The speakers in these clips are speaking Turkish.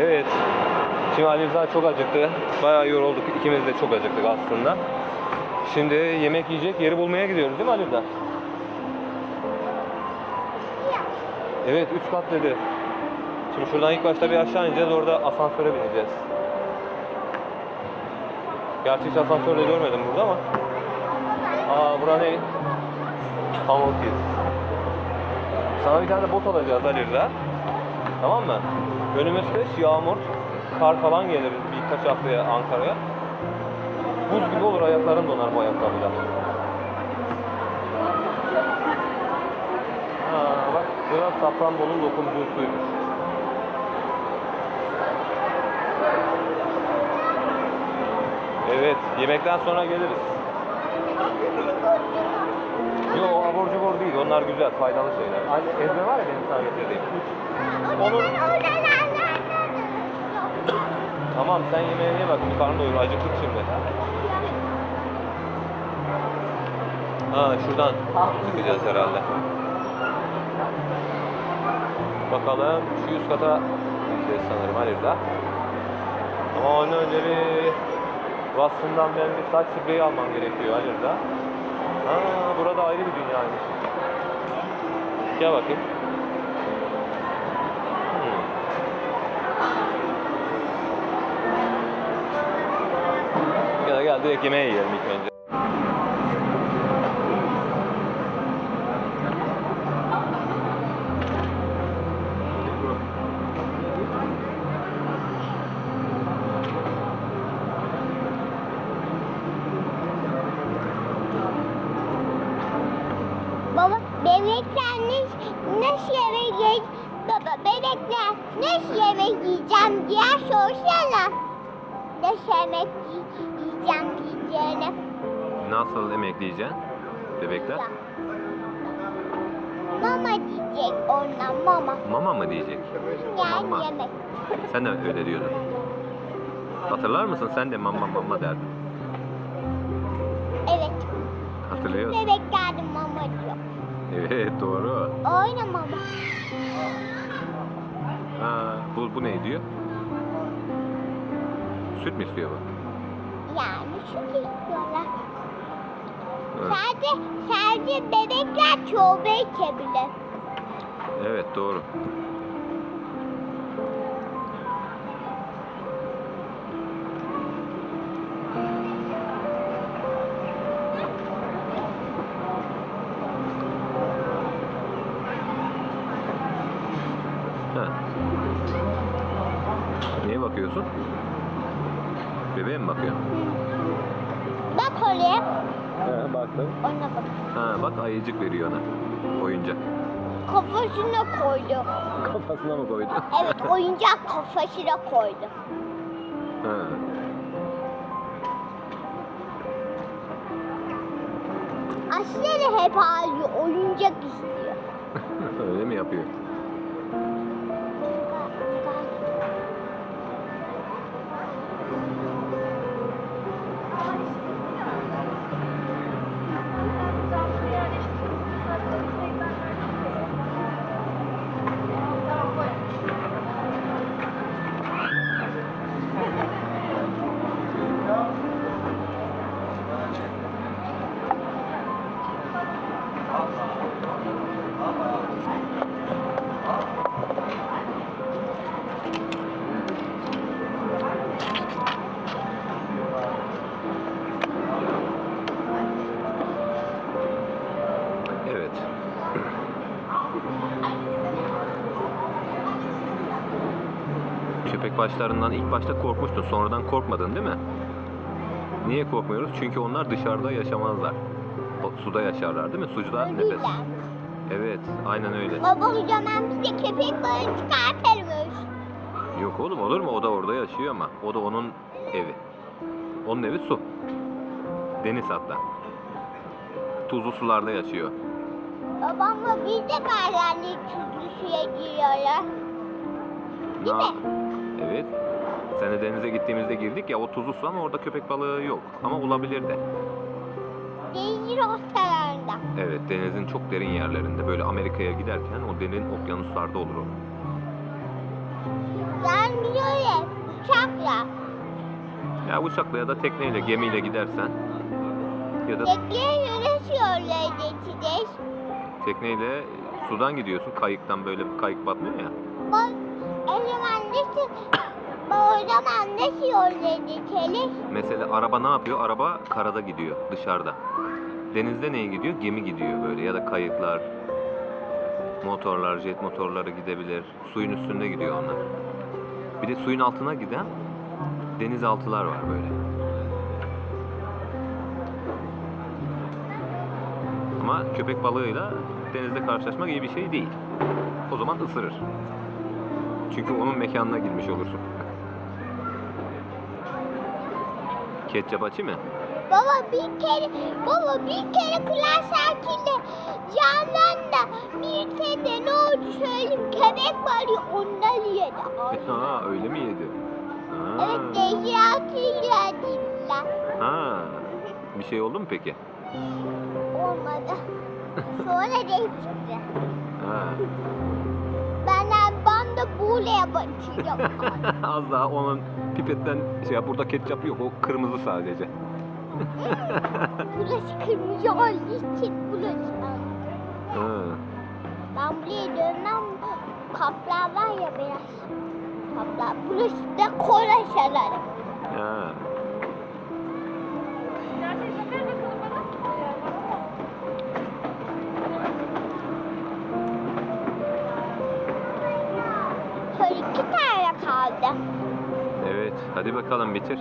Evet. Şimdi Ali Rıza çok acıktı. Bayağı yorulduk. İkimiz de çok acıktık aslında. Şimdi yemek yiyecek yeri bulmaya gidiyoruz değil mi Ali Rıza? Evet üst kat dedi. Şimdi şuradan ilk başta bir aşağı ineceğiz. Orada asansöre bineceğiz. Gerçi hiç asansörde görmedim burada ama. Aa bura ne? Pamukis. Sana bir tane bot alacağız Ali Rıza. Tamam mı? Önümüz kış, yağmur, kar falan gelir birkaç haftaya Ankara'ya. Buz gibi olur ayakların donar bu ayakkabıyla. Ha, bak biraz Safranbolu'nun dokunduğu suymuş. Evet, yemekten sonra geliriz. Yo abur cubur değil, onlar güzel, faydalı şeyler. Aynı ezme var ya benim sana getirdiğim. Onun... Tamam sen yemeğine ye bak, bir karnın doyur, acıktık şimdi. Ha şuradan çıkacağız herhalde. Bakalım şu üst kata gideceğiz sanırım Halil'de. Ama ondan önce bir Watson'dan ben bir saç spreyi almam gerekiyor Halil'de. Ha burada ayrı bir dünyaymış. Gel bakayım. Hmm. Gel gel direkt yemeğe yiyelim ilk önce. Baba bebekler ne, nasıl yemek yiyeceğim? Baba bebekler nasıl yemek yiyeceğim diye sorsana. Nasıl yemek yi- yiyeceğim diyeceğine. Nasıl emekleyeceksin bebekler? Mama diyecek ona mama. Mama mı diyecek? Yani Mama. yemek. Sen de öyle diyordun. Hatırlar mısın? Sen de mama mama derdin. Evet. Hatırlıyor musun? Bebekler de mama diyor. Evet doğru. Oyna mama. Ha, bu, bu ne diyor? Süt mü istiyor bu? Yani şu istiyorlar. Evet. Sadece, sadece bebekler çorba içebilir. Evet doğru. Neye bakıyorsun? Bebeğe mi bakıyorsun? Bak oraya. He baktım. Ona bak. Ha bak ayıcık veriyor ona. Oyuncak. Kafasına koydu. Kafasına mı koydu? Evet oyuncak kafasına koydu. ha. Aslında hep ağlıyor. Oyuncak istiyor. Öyle mi yapıyor? Köpek başlarından ilk başta korkmuştun, sonradan korkmadın değil mi? Niye korkmuyoruz? Çünkü onlar dışarıda yaşamazlar. Suda yaşarlar değil mi? Sucuda nefes. Evet, aynen öyle. Baba o zaman bize köpek balığı çıkartırmış. Yok oğlum olur mu? O da orada yaşıyor ama. O da onun evi. Onun evi su. Deniz hatta. Tuzlu sularda yaşıyor. Babamla biz de bazen tuzlu suya giriyorlar. Değil mi? Evet. Sene denize gittiğimizde girdik ya o tuzlu su ama orada köpek balığı yok. Ama olabilir de. Denizin ortalarında. Evet denizin çok derin yerlerinde böyle Amerika'ya giderken o derin okyanuslarda olur o. Ben biliyorum Ya uçakla ya da tekneyle, gemiyle gidersen ya da Tekneye yolları geçeceğiz? tekneyle sudan gidiyorsun. Kayıktan böyle bir kayık batmıyor ya. Bak, o zaman nasıl yolları geçeriz? Mesela araba ne yapıyor? Araba karada gidiyor, dışarıda. Denizde neye gidiyor? Gemi gidiyor böyle ya da kayıklar, motorlar, jet motorları gidebilir. Suyun üstünde gidiyor onlar. Bir de suyun altına giden denizaltılar var böyle. Ama köpek balığıyla denizde karşılaşmak iyi bir şey değil. O zaman ısırır. Çünkü onun mekanına girmiş olursun. Ketçap açayım mı? Baba bir kere, baba bir kere kulaç sakinle canlandı. Bir kere ne oldu söyleyeyim köpek balığı ondan yedi. Ha öyle mi yedi? Ha. Evet değişiratıyla değiller. ha. Bir şey oldu mu peki? Olmadı. Sonra değişti. Ha. Bana buraya batacağım. Az daha onun pipetten şey yap. Burada ketçap yok. O kırmızı sadece. Burası kırmızı olduğu için burası. Ha. Ben buraya dönmem. Kaplar var ya biraz. Kaplar. Burası da kola şararım. Ha. Kaldı. Evet. Hadi bakalım bitir.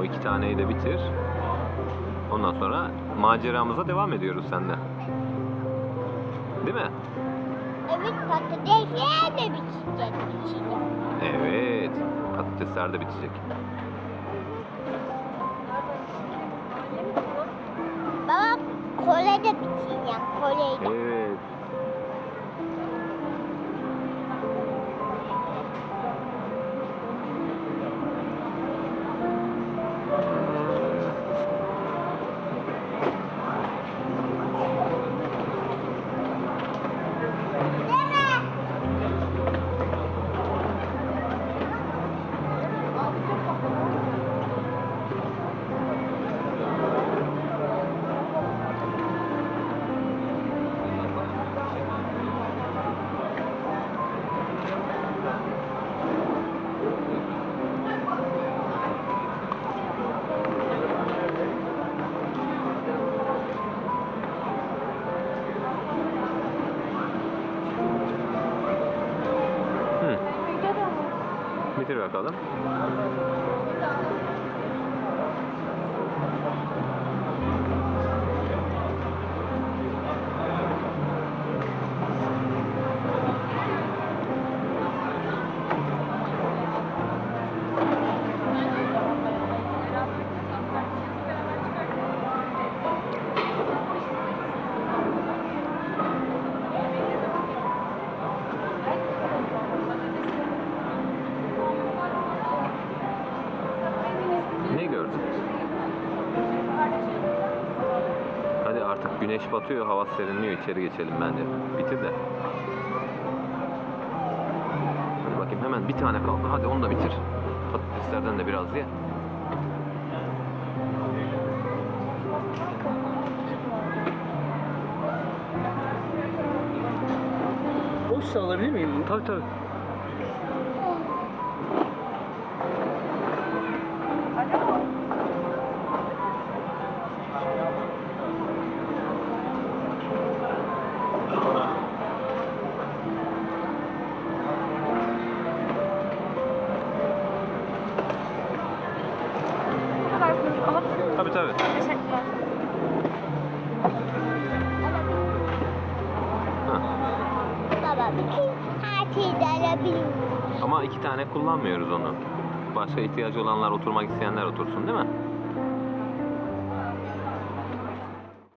O iki taneyi de bitir. Ondan sonra maceramıza devam ediyoruz sende. Değil mi? Evet patatesler de bitecek. Evet. Patatesler de bitecek. Baba kola da biteceğim. Kolayı da. Evet. Bitir bakalım. Güneş batıyor, hava serinliyor. içeri geçelim bence. Bitir de. Hadi bakayım hemen bir tane kaldı. Hadi onu da bitir. Patateslerden de biraz ye. Boş alabilir miyim? Tabii tabii. Tabii tabii. Teşekkürler. Baba bütün her şeyi de alabilirim. Ama iki tane kullanmıyoruz onu. Başka ihtiyacı olanlar, oturmak isteyenler otursun değil mi?